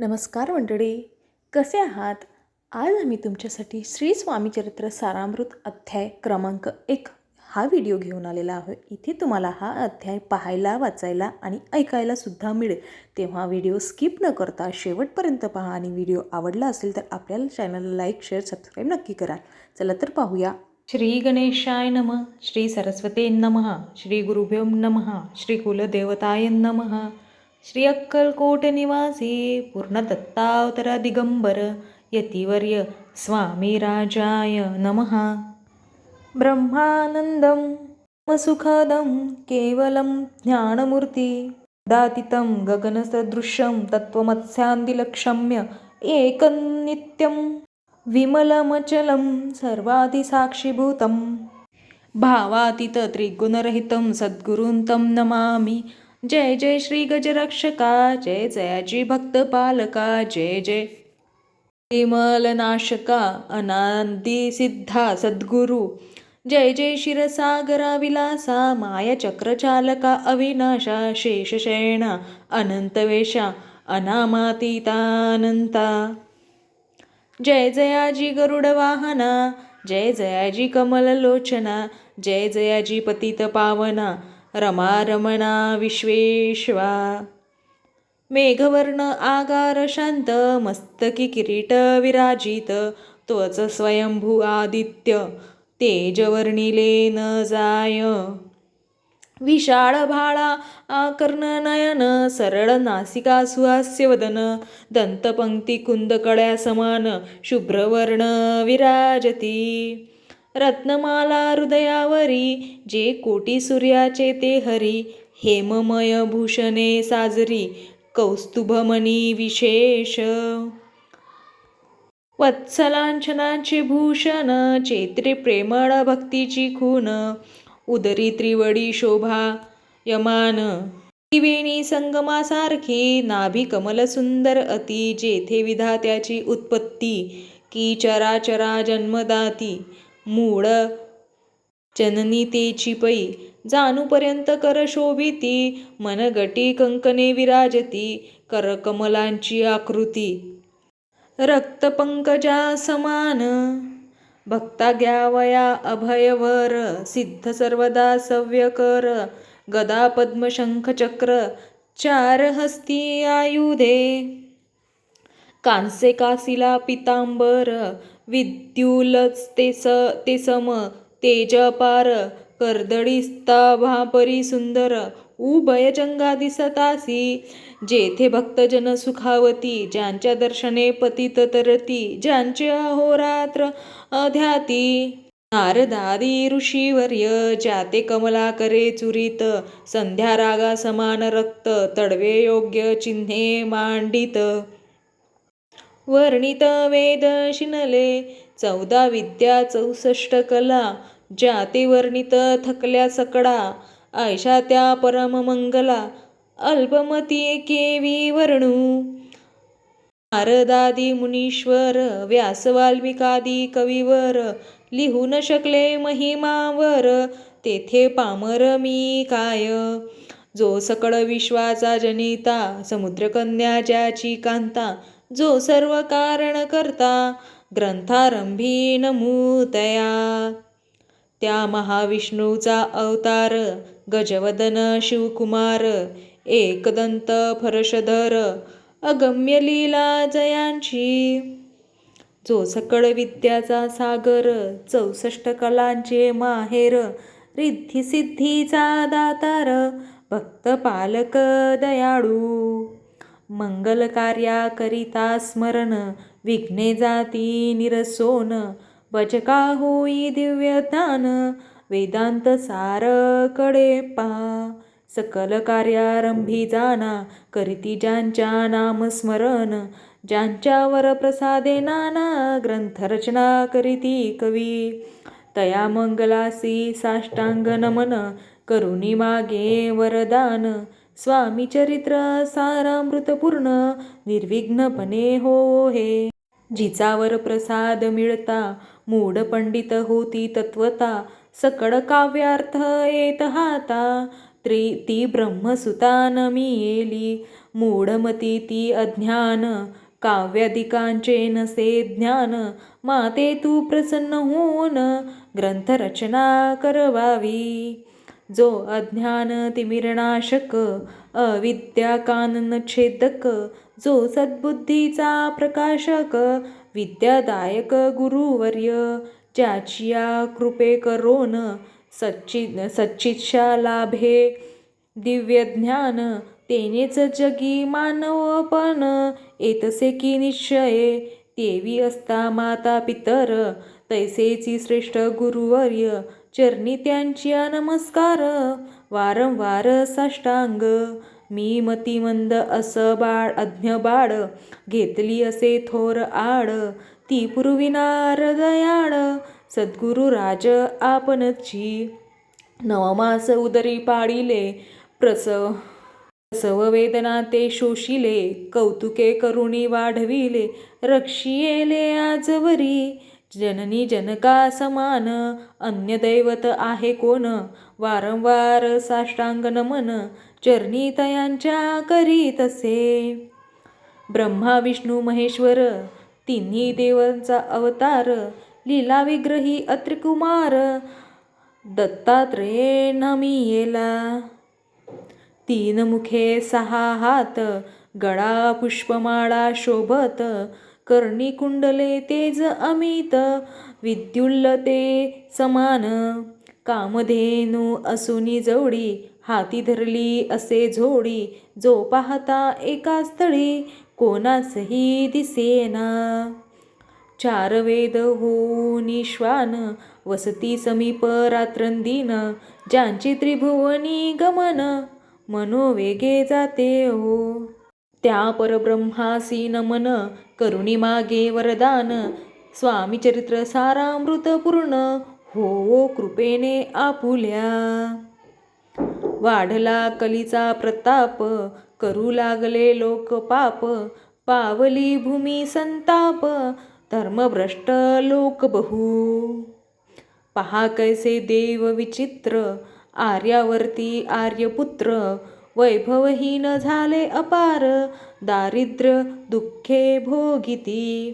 नमस्कार मंडळी. कसे आहात? आज आम्ही तुमच्यासाठी श्री स्वामी चरित्र सारामृत अध्याय क्रमांक एक हा व्हिडिओ घेऊन आलेला आहे इथे तुम्हाला हा अध्याय पाहायला वाचायला आणि ऐकायला सुद्धा मिळेल. तेव्हा व्हिडिओ स्किप न करता शेवटपर्यंत पहा आणि व्हिडिओ आवडला असेल तर आपल्याला चॅनलला लाईक शेअर सबस्क्राईब नक्की करा. चला तर पाहूया. श्री गणेशाय नम श्री सरस्वते नमः श्री गुरुभ्यो नमः श्री कुलदेवताय नमः. श्री अक्कलकोट निवासी पूर्णदत्तावतरा दिगंबर यतिवर्य स्वामी राजाय नमः। ब्रह्मानन्दं सुखदं केवलं ज्ञानमूर्ति दातितं गगनसदृशं तत्त्वमत्स्यान्दिलक्षम्य एकं नित्यं विमलमचलं सर्वादिसाक्षिभूतं। भावातीतत्रिगुणरहितं सद्गुरुं तं नमामि। जय जय श्री गजरक्षका जय जयाजी भक्त पालका जय जय विमलनाशका अनादिसिद्धा सद्गुरु। जय जय शिरसागरा विलासा मायाचक्रचालका अविनाशा शेषशयणा अनंतवेशा अनामातीतानंता जय जयाजी गरुडवाहना जय जयाजी कमललोचना जय जयाजी पतित पावना रमा रमणा विश्वेश्वा। मेघवर्ण आगार शांत मस्तकी किरीट विराजित त्वच स्वयंभू आदित्य तेजवर्णिले न जाय। विशाळ भाळा आकर्ण नयन सरळ नासिका सुहास्य वदन दंतपंक्ती कुंदकड्या समान शुभ्रवर्ण विराजती। रत्नमाला हृदयावरी जे कोटी सूर्याचे ते हरी हेममय भूषणे साजरी कौस्तुभमणी विशेष. वत्सलांछनाचे भूषण चैत्रे प्रेमळ भक्तीची खून उदरी त्रिवडी शोभा यमान. त्रिवेणी संगमासारखी नाभी कमल सुंदर अति जेथे विधात्याची उत्पत्ती की चराचरा जन्मदाती मूळ. जननी तेची पै जाणूपर्यंत कर शोभिती मनगटी कंकणे विराजती करकमलांची आकृती. रक्तपंकजा समान भक्ता घ्यावया अभयवर सिद्ध सर्वदा सव्यकर गदा पद्मशंख चक्र चार हस्ती आयुधे. कांसे कासिला पितांबर विद्युलच ते स ते सम तेज अपार कर्दळीस्ता सुंदर उभय जंगा दिसतासी जेथे भक्तजन सुखावती ज्यांच्या दर्शने पतित तरती ज्यांचे अहोरात्र अध्याती. नारदादी ऋषीवर्य जाते कमला करे चुरित संध्या रागा समान रक्त तडवे योग्य चिन्हे मांडित. वर्णित वेद शिनले चौदा विद्या चौसष्ट कला ज्या ते वर्णित थकल्या सकडा ऐशा त्या परम मंगला अल्पमती केवी वर्णू. नारदादी मुनीश्वर व्यास वाल्मिकादी कविवर लिहू न शकले महिमावर तेथे पामर मी काय? जो सकळ विश्वाचा जनिता समुद्रकन्या ज्याची कांता जो सर्व कारण करता ग्रंथारंभी नमूतया त्या महाविष्णूचा अवतार गजवदन शिवकुमार एकदंत फरशधर अगम्य लीला जयांची. जो सकळ विद्याचा सागर चौसष्ट कलांचे माहेर रिद्धी सिद्धीचा दातार भक्त पालक दयाळू. मंगलकार्याकरिता स्मरण विघ्ने जाती निरसोन बचका होई दिव्यतान वेदांत सारकडे पा. सकल कार्यारंभी जाना करीती ज्यांच्या नामस्मरण ज्यांच्यावर प्रसादे नाना ग्रंथरचना करीती कवी. तया मंगलासी साष्टांग नमन करुणी मागे वरदान स्वामी चरित्र सारामृतपूर्ण निर्विघ्नपणे हो हे. जिचावर प्रसाद मिळता मूढ पंडित होती तत्वता सकळ काव्यार्थ येत हाता. त्रि ती ब्रह्मसुतान मी येली मूढमती ती अज्ञान काव्यादिकांचे नसे ज्ञान माते तू प्रसन्न होऊन ग्रंथरचना करवावी. जो अज्ञान तिमिरनाशक अविद्या छेदक जो सद्बुद्धीचा प्रकाशक विद्यादायक गुरुवर्य ज्याचिया कृपे करोन सच्चि सच्चिच्छा लाभे दिव्य ज्ञान तेनेच जगी मानवपण येतसे की निश्चय. देवी असता माता पितर तैसेची श्रेष्ठ गुरुवर्य चरणी त्यांची नमस्कार. वारंवार साष्टांग. मी मतिमंद असं बाळ अज्ञ बाळ. घेतली असे थोर आड. ती पूर्वी दयाळ. सद्गुरु राज आपणची. नवमास उदरी पाडिले. प्रसव प्रसव वेदना ते शोषिले. कौतुके करुणी वाढविले. रक्षियेले आजवरी जननी जनका समान अन्य दैवत आहे कोण? वारंवार साष्टांग नमन चरणी तयांच्या करीतसे ब्रह्मा विष्णू महेश्वर तिन्ही देवांचा अवतार लीला विग्रही अत्रिकुमार दत्तात्रेय नमी येला. तीन मुखे सहा हात गळा पुष्पमाळा शोभत कर्णी कुंडले तेज अमित विद्युल्लते समान. कामधेनू असुनी जवडी हाती धरली असे झोडी जो पाहता एका स्थळी कोणासही दिसेना. चार वेद होऊनी श्वान वसती समीप रात्रंदीन ज्यांची त्रिभुवनी गमन मनोवेगे जाते हो. त्या परब्रह्मासी नमन करुणी मागे वरदान. स्वामी चरित्र सारामृत पूर्ण. हो, हो कृपेने आपुल्या. वाढला कलीचा प्रताप करू लागले लोक पाप. पावली भूमी संताप धर्मभ्रष्ट लोक बहु. पहा कैसे देव विचित्र आर्यावर्ती आर्यपुत्र. वैभवहीन झाले अपार दारिद्र्य दुःखे भोगिती.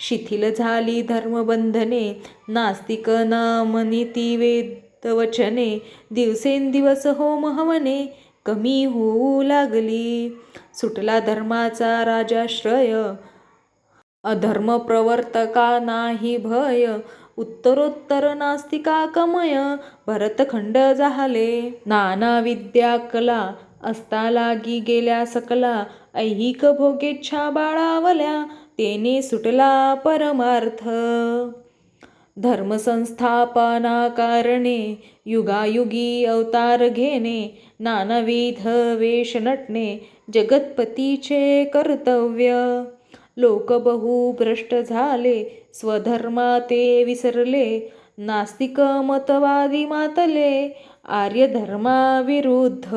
शिथिल झाली धर्मबंधने नास्तिक नामनिती वेदवचने दिवसेंदिवस होम हवने कमी होऊ लागली. सुटला धर्माचा राजाश्रय अधर्म प्रवर्तका नाही भय उत्तरोत्तर नास्तिका कमय भरतखंड झाले. नाना विद्या कला असता लागी गेल्या सकला ऐहिक भोगेच्छा बाळावल्या तेने सुटला परमार्थ. धर्मसंस्थापना कारणे युगायुगी अवतार घेणे नानाविध वेश नटणे जगतपतीचे कर्तव्य. लोक बहु भ्रष्ट झाले स्वधर्मा ते विसरले नास्तिक मतवादी मातले आर्यधर्माविरुद्ध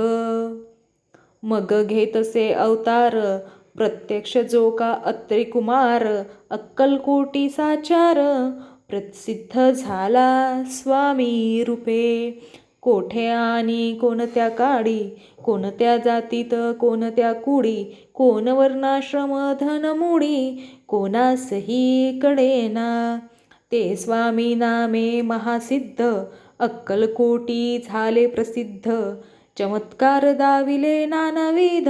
मग मग घेतसे अवतार प्रत्यक्ष जो का अत्रि कुमार अक्कलकोटी साचार प्रसिद्ध झाला स्वामी रूपे. कोठे आणि कोणत्या काडी कोणत्या जातीत कोणत्या कुडी कोण वर्णाश्रम धनमुडी कोणासही कडेना ते स्वामी नामे महासिद्ध अक्कलकोटी झाले प्रसिद्ध. चमत्कार दाविले नानाविध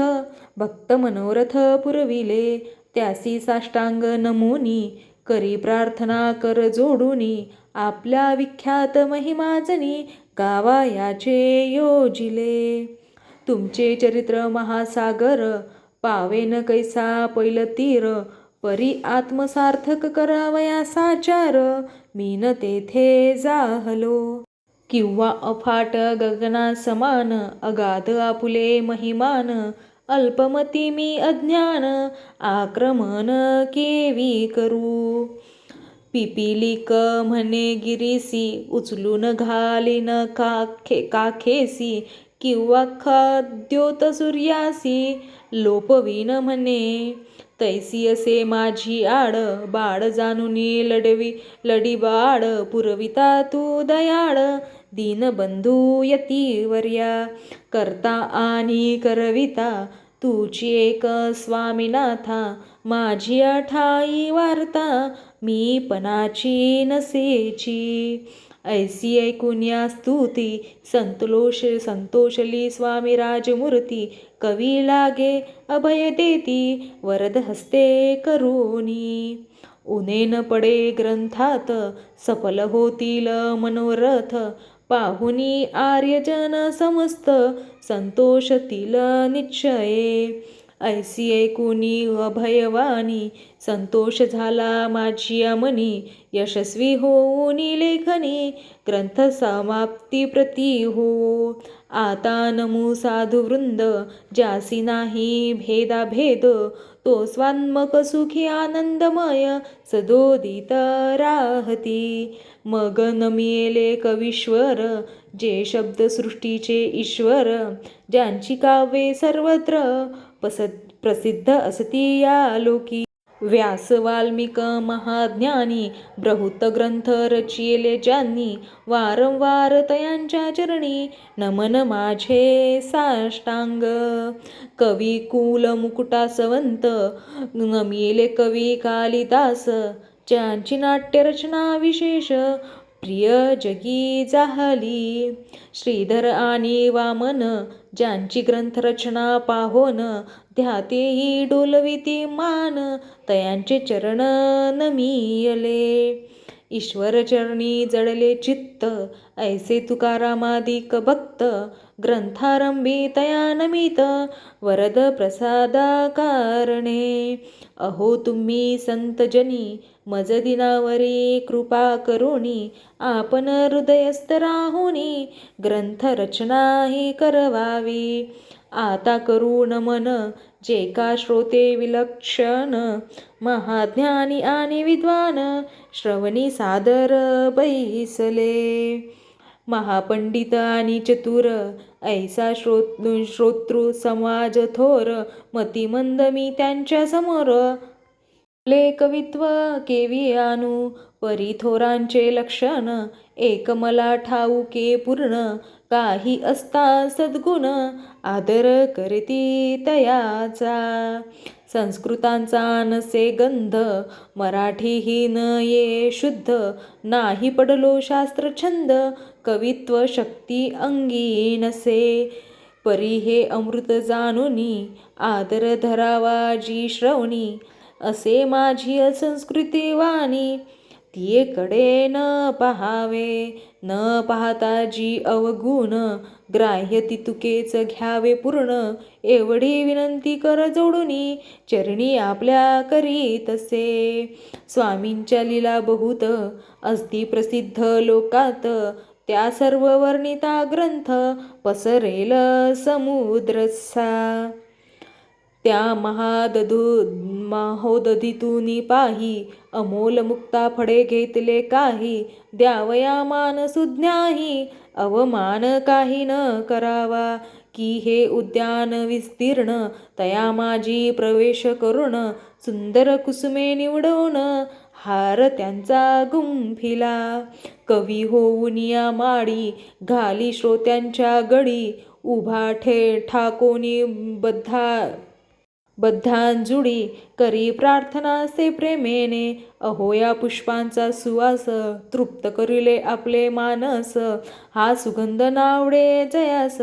भक्त मनोरथ पुरविले. त्यासी साष्टांग नमुनी करी प्रार्थना कर जोडुनी. आपल्या विख्यात महिमाजनी गावायाचे योजिले. तुमचे चरित्र महासागर पावेन कैसा पैल तीर. परी आत्मसार्थक करावया साचार मीन तेथे जाहलो. किंवा अफाट गगनासमान अगाध आपुले महिमान अल्पमती मी अज्ञान आक्रमण केवी करू? पिपिलिक म्हणे गिरीसी उचलून घालीन काखे काखेसी किंवा खाद्योत सूर्यासी लोपवीन म्हणे तैसी असे माझी आड बाळ जानुनी लढवी लढी बाळ पुरविता तू दयाळ दीनबंधू यतीवर्या करता आणि करविता तुची एक स्वामीनाथा माझी ठाई वार्ता मी पणाची नसेची. ऐसी ऐकून या स्तुती संतोष संतोषली स्वामी राजमूर्ती कवी लागे अभय देती वरद हस्ते करुणी. उनेन पडे ग्रंथात सफल होतील मनोरथ पाहुनी आर्यजन समस्त संतोषतील निश्चये। ऐसी ऐकुनी अभयवानी संतोष झाला माझी मनी यशस्वी होऊन लेखनी ग्रंथ समाप्ती प्रती हो. आता नमू साधू वृंद ज्यासी नाही भेदाभेद तो स्वान्मक सुखी आनंदमय सदोदित राहती. मग नमिले कवीश्वर जे शब्द सृष्टीचे ईश्वर ज्यांची काव्ये सर्वत्र पस प्रसिद्ध असती या लोकी. व्यास वाल्मिक महाज्ञानी बृहुत ग्रंथ रचिले ज्यांनी वारंवार तयांच्या चरणी नमन माझे साष्टांग. कवी कुल मुकुटासवंत नमिले कवी कालिदास ज्यांची नाट्यरचना विशेष प्रिय जगी जाहली श्रीधर आणि वामन ज्यांची ग्रंथरचना पाहोन ध्यातेही डोलविती मान तयांचे चरण नमियले. ईश्वरचरणी जडले चित्त ऐसे तुकारामादिक भक्त ग्रंथारंभीतया नमित वरद प्रसादा कारणे अहो तुम्ही संतजनी मज दिनावरी कृपा करुणी आपण हृदयस्थ राहुनी ग्रंथरचना ही करवावी। आता करू नमन जे का श्रोते विलक्षण महाज्ञानी आणि विद्वान श्रवणी सादर बैसले। महापंडित आणि चतुर ऐसा श्रोत श्रोतृ समाज थोर मतिमंद मी त्यांच्यासमोर. ले कवित्व केवी आणू परी थोरांचे लक्षण एक मला ठाऊके पूर्ण काही असता सद्गुण आदर करती तयाचा. संस्कृतांचा नसे गंध मराठी न ये शुद्ध नाही पडलो शास्त्रछंद कवित्व शक्ती अंगी नसे परी हे अमृत जाणुनी आदर धरावा जी श्रवणी असे माझी असंस्कृती वाणी. तियेकडे न पहावे न पाहता जी अवगुण ग्राह्य तितुकेच घ्यावे पूर्ण. एवढी विनंती कर जोडुनी चरणी आपल्या करी तसे स्वामींच्या लीला बहुत असती प्रसिद्ध लोकात त्या सर्व वर्णिता ग्रंथ पसरेल समुद्रसा. त्या महादधू महोदधीतूनी पाही अमोल मुक्ता फडे घेतले काही द्यावया मान सुज्ञाही अवमान काही न करावा. की हे उद्यान विस्तीर्ण तया माझी प्रवेश करुण सुंदर कुसुमे निवडवणं हार त्यांचा गुंफिला. कवी होऊन या माडी घाली श्रोत्यांच्या गडी. उभा ठे ठाकोनी बद्धा बद्धांजुडी. करी प्रार्थना से प्रेमेने अहोया पुष्पांचा सुवास. तृप्त करिले आपले मानस. हा सुगंध नावडे जयास.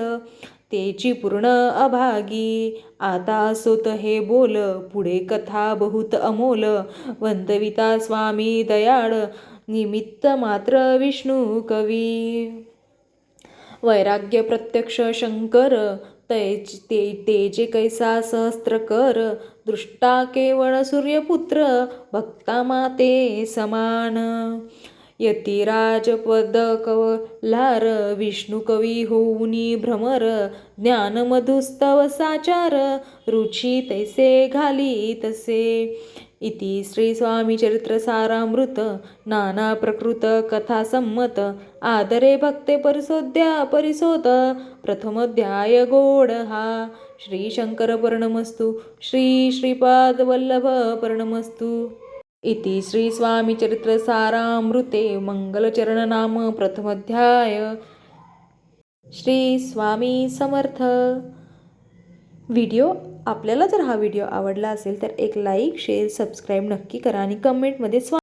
तेची पूर्ण अभागी. आता सुत हे बोल पुढे कथा बहुत अमोल. वंतविता स्वामी दयाळ निमित्त मात्र विष्णू कवी. वैराग्य प्रत्यक्ष शंकर तैज ते तेजे कैसा सहस्त्र कर. दृष्टा केवळ सूर्यपुत्र भक्ता माते समान. यतिराजपद कवलार विष्णू कवी होऊनी भ्रमर ज्ञान मधुस्तव साचार रुची तैसे घाली तसे. इति श्री स्वामी चरित्र सारामृत नाना प्रकृत कथा संमत आदरे भक्ते परिसोद्या परिसोत प्रथमोध्याय गोड हा श्री शंकर इति श्री स्वामी चरित्र श्रीस्वामी मंगलचरण नाम श्री स्वामी समर्थ व्हिडिओ आपल्याला जर हा व्हिडिओ आवडला असेल तर एक लाईक शेअर सबस्क्राईब नक्की करा आणि कमेंटमध्ये स्वा